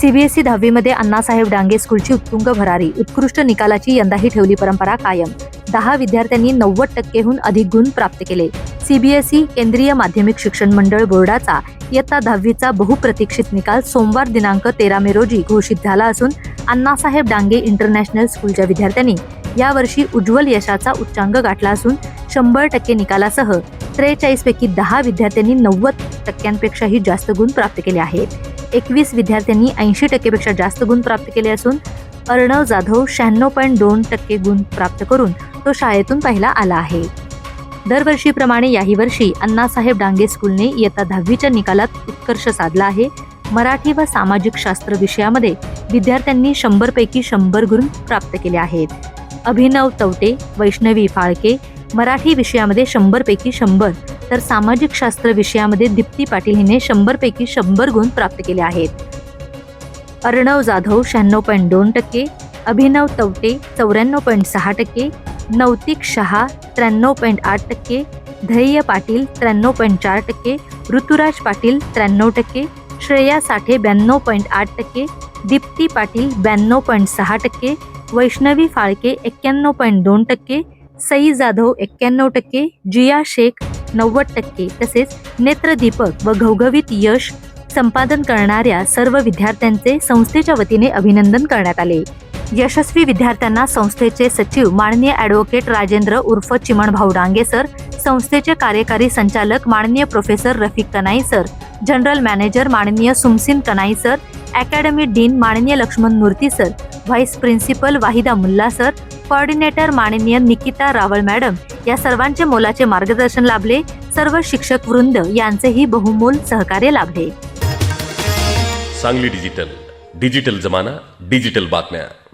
CBSE दहावीमध्ये अण्णासाहेब डांगे स्कूलची उत्तुंग भरारी. उत्कृष्ट निकालाची यंदाही ठेवली परंपरा कायम. दहा विद्यार्थ्यांनी नव्वद टक्केहून अधिक गुण प्राप्त केले. सीबीएसई केंद्रीय माध्यमिक शिक्षण मंडळ बोर्डाचा इयत्ता दहावीचा बहुप्रतीक्षित निकाल सोमवार दिनांक तेरा मे रोजी घोषित झाला असून अण्णासाहेब डांगे इंटरनॅशनल स्कूलच्या विद्यार्थ्यांनी यावर्षी उज्ज्वल यशाचा उच्चांक गाठला असून शंभर टक्के निकालासह त्रेचाळीस पैकी दहा विद्यार्थ्यांनी नव्वद टक्क्यांपेक्षाही जास्त गुण प्राप्त केले आहेत. एकवीस विद्यार्थ्यांनी ऐंशी टक्केपेक्षा जास्त गुण प्राप्त केले असून अर्णव जाधव शहाण्णव पॉईंट दोन टक्के गुण प्राप्त करून तो शाळेतून पहिला आला आहे. दरवर्षीप्रमाणे याही वर्षी अण्णासाहेब डांगे स्कूलने इयत्ता दहावीच्या निकालात उत्कर्ष साधला आहे. मराठी व सामाजिक शास्त्र विषयामध्ये विद्यार्थ्यांनी शंभरपैकी शंभर गुण प्राप्त केले आहेत. अभिनव तवटे वैष्णवी फाळके मराठी विषयामध्ये शंभरपैकी शंभर तर सामाजिक शास्त्र विषयामध्ये दीप्ती पाटील हिने शंभरपैकी शंभर गुण प्राप्त केले आहेत. अर्णव जाधव शहाण्णव पॉईंट दोन टक्के अभिनव तवटे चौऱ्याण्णव पॉईंट सहा टक्के नौतिक शहा त्र्याण्णव पॉईंट आठ टक्के धैर्य पाटील त्र्याण्णव पॉईंट चार टक्के ऋतुराज पाटील त्र्याण्णव टक्के श्रेया साठे ब्याण्णव पॉईंट आठ टक्के दीप्ती पाटील ब्याण्णव पॉईंट सहा टक्के वैष्णवी फाळके एक्क्याण्णव पॉईंट दोन टक्के सई जाधव एक्क्याण्णव टक्के जिया शेख नव्वद टक्के तसेच नेत्रदीपक व घवघवीत यश संपादन करणाऱ्या सर्व विद्यार्थ्यांचे संस्थेच्या वतीने अभिनंदन करण्यात आले. यशस्वी विद्यार्थ्यांना संस्थेचे सचिव माननीय ॲडव्होकेट राजेंद्र उर्फ चिमणभाऊ डांगे सर संस्थेचे कार्यकारी संचालक माननीय professor Rafiq Kanai sir general manager माननीय Sumsin Kanai sir academy dean माननीय Lakshman Murthy sir vice principal Waheeda Mulla sir coordinator माननीय निकिता रावळ मॅडम या सर्वांचे मोलाचे मार्गदर्शन लाभले. सर्व शिक्षक वृंद यांचेही बहुमोल सहकार्य लाभले. सांगली डिजिटल डिजिटल जमाना डिजिटल बातम्या.